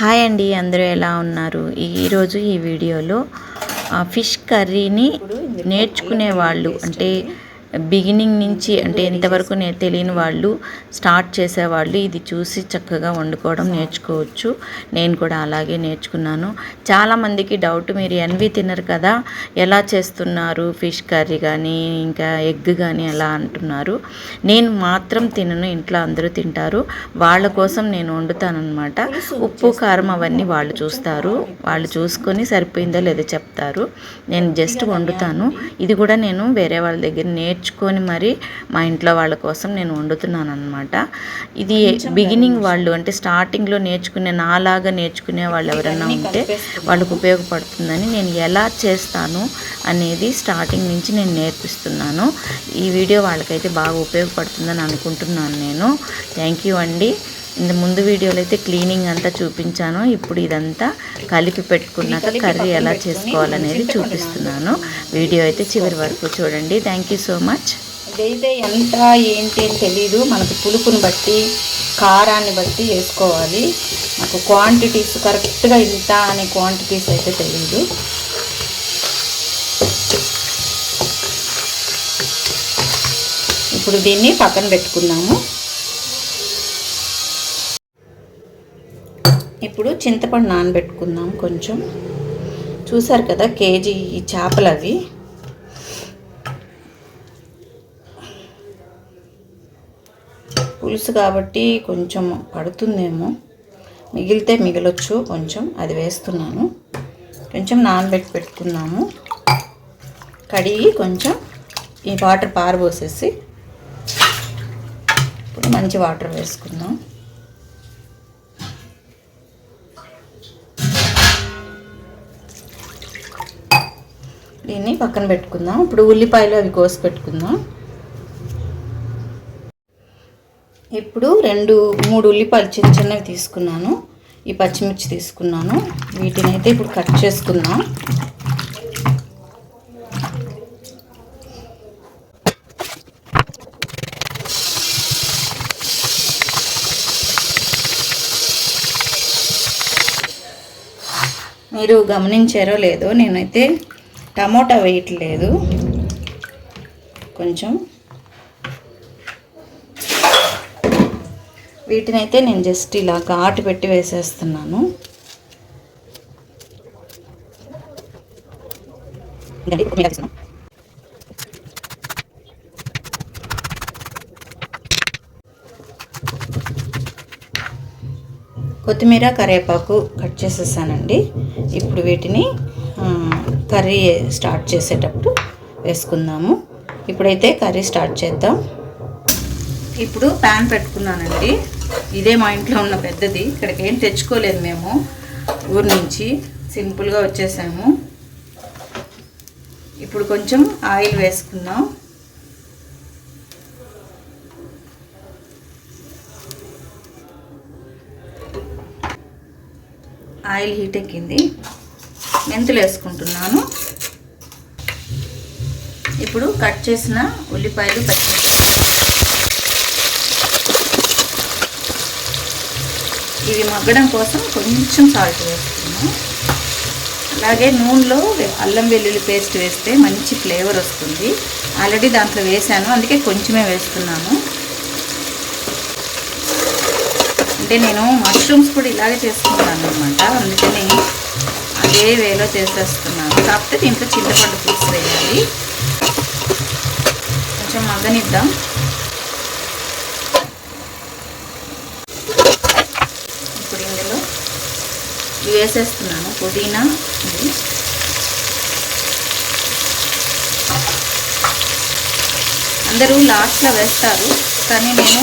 Hi అండి అందరూ ఎలా ఉన్నారు? ఈరోజు ఈ వీడియోలో ఫిష్ కర్రీని నేర్చుకునే వాళ్ళు అంటే బిగినింగ్ నుంచి అంటే ఎంతవరకు నే తెలియని వాళ్ళు స్టార్ట్ చేసేవాళ్ళు ఇది చూసి చక్కగా వండుకోవడం నేర్చుకోవచ్చు. నేను కూడా అలాగే నేర్చుకున్నాను. చాలామందికి డౌట్ మీరు ఎన్వి తినరు కదా ఎలా చేస్తున్నారు ఫిష్ కర్రీ కానీ ఇంకా ఎగ్ కానీ ఎలా అంటున్నారు. నేను మాత్రం తినను ఇంట్లో అందరూ తింటారు. వాళ్ళ కోసం నేను వండుతానమాట ఉప్పు కారం అవన్నీ వాళ్ళు చూస్తారు. వాళ్ళు చూసుకొని సరిపోయిందో లేదో చెప్తారు. నేను జస్ట్ వండుతాను. ఇది కూడా నేను వేరే వాళ్ళ దగ్గర నేర్చుకొని మరి మా ఇంట్లో వాళ్ళ కోసం నేను వండుతున్నాను అనమాట ఇది బిగినింగ్ వాళ్ళు అంటే స్టార్టింగ్లో నేర్చుకునే నాలాగా నేర్చుకునే వాళ్ళు ఎవరైనా ఉంటే వాళ్ళకు ఉపయోగపడుతుందని నేను ఎలా చేస్తాను అనేది స్టార్టింగ్ నుంచి నేను నేర్పిస్తున్నాను. ఈ వీడియో వాళ్ళకైతే బాగా ఉపయోగపడుతుందని అనుకుంటున్నాను నేను. థ్యాంక్ యూ అండి. ఇంత ముందు వీడియోలో అయితే క్లీనింగ్ అంతా చూపించాను. ఇప్పుడు ఇదంతా కలిపి పెట్టుకున్నాక కర్రీ ఎలా చేసుకోవాలనేది చూపిస్తున్నాను. వీడియో అయితే చివరి వరకు చూడండి. థ్యాంక్ యూ సో మచ్ ఇదైతే ఎంత ఏంటి అని తెలీదు. మనకు పులుపుని బట్టి కారాన్ని బట్టి వేసుకోవాలి. నాకు క్వాంటిటీస్ కరెక్ట్గా ఇంత అనే క్వాంటిటీస్ అయితే తెలియదు ఇప్పుడు దీన్ని పక్కన పెట్టుకుందాము ఇప్పుడు చింతపండు నానబెట్టుకుందాం కొంచెం. చూసారు కదా కేజీ చేపలు అవి పులుసు కాబట్టి కొంచెం పడుతుందేమో. మిగిలితే మిగలొచ్చు కొంచెం. అది వేస్తున్నాను. కొంచెం నానబెట్టి పెట్టుకున్నాము కడిగి కొంచెం ఈ వాటర్ పారబోసేసి. ఇప్పుడు మంచి వాటర్ వేసుకుందాం. దీన్ని పక్కన పెట్టుకుందాం. ఇప్పుడు ఉల్లిపాయలు అవి కోసి పెట్టుకుందాం. ఇప్పుడు రెండు మూడు ఉల్లిపాయలు చిన్న చిన్నవి తీసుకున్నాను. ఈ పచ్చిమిర్చి తీసుకున్నాను. వీటిని అయితే ఇప్పుడు కట్ చేసుకుందాం. మీరు గమనించారో లేదో నేనైతే టమోటా వేయట్లేదు కొంచెం. వీటినైతే నేను జస్ట్ ఇలా ఘాటు పెట్టి వేసేస్తున్నాను. కొత్తిమీర కరివేపాకు కట్ చేసేసానండి. ఇప్పుడు వీటిని కర్రీ స్టార్ట్ చేసేటప్పుడు వేసుకుందాము. ఇప్పుడైతే కర్రీ స్టార్ట్ చేద్దాం. ఇప్పుడు ప్యాన్ పెట్టుకున్నానండి. ఇదే మా ఇంట్లో ఉన్న పెద్దది. ఇక్కడికి ఏం తెచ్చుకోలేదు మేము. ఊరి నుంచి సింపుల్గా వచ్చేసాము. ఇప్పుడు కొంచెం ఆయిల్ వేసుకుందాం. ఆయిల్ హీట్ ఎక్కింది. మెంతులు వేసుకుంటున్నాను ఇప్పుడు కట్ చేసిన ఉల్లిపాయలు పచ్చి ఇవి మగ్గడం కోసం కొంచెం సాల్ట్ వేస్తున్నాను అలాగే నూనెలో అల్లం వెల్లుల్లి పేస్ట్ వేస్తే మంచి ఫ్లేవర్ వస్తుంది. ఆల్రెడీ దాంట్లో వేసాను అందుకే కొంచెమే వేస్తున్నాను. అంటే నేను మష్రూమ్స్ కూడా ఇలాగే చేసుకుంటాను అనమాట అందుకని అదే వేలో చేసేస్తున్నాను. కాకపోతే దీంట్లో చింతపండు పులుసు వేయాలి. కొంచెం మగ్గనిద్దాం. ఇప్పుడు ఇందులో వేసేస్తున్నాను. పుదీనా ఇది అందరూ లాస్ట్లో వేస్తారు. కానీ నేను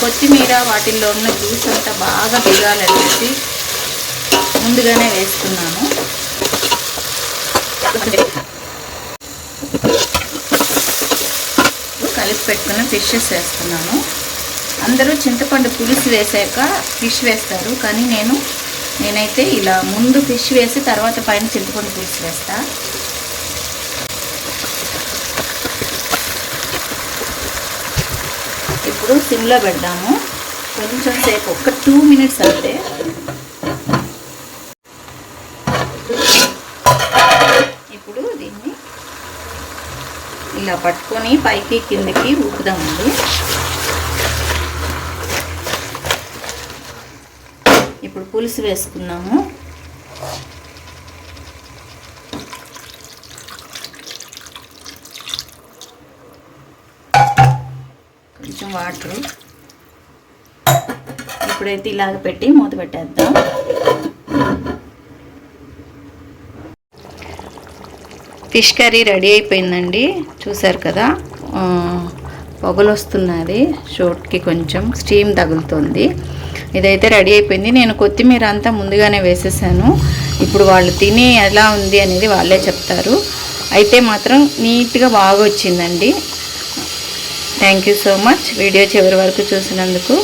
కొత్తిమీర వాటిల్లో ఉన్న జ్యూస్ అంతా బాగా దిగాలనేసి ముందుగానే వేస్తున్నాను కలిపి పెట్టుకున్న ఫిషెస్ వేస్తున్నాను. అందరూ చింతపండు పులుసు వేసాక ఫిష్ వేస్తారు. కానీ నేను నేనైతే ఇలా ముందు ఫిష్ వేసి తర్వాత పైన చింతపండు పులుసు వేస్తా. ఇప్పుడు సిమ్లో పెడదాము కొంచెం సేపు ఒక టూ మినిట్స్ అంటే ఇలా పట్టుకొని పైకి కిందకి ఊపుదామండి. ఇప్పుడు పులుసు వేసుకున్నాము కొంచెం వాటర్. ఇప్పుడైతే ఇలాగ పెట్టి మూత పెట్టేద్దాం. ఫిష్ కర్రీ రెడీ అయిపోయిందండి. చూసారు కదా? పొగలు వస్తున్నది షోట్కి కొంచెం స్టీమ్ తగులుతుంది. ఇదైతే రెడీ అయిపోయింది. నేను కొత్తిమీర అంతా ముందుగానే వేసేసాను. ఇప్పుడు వాళ్ళు తిని ఎలా ఉంది అనేది వాళ్ళే చెప్తారు. అయితే మాత్రం నీట్గా బాగా వచ్చిందండి thank you so much video చివరి వరకు చూసినందుకు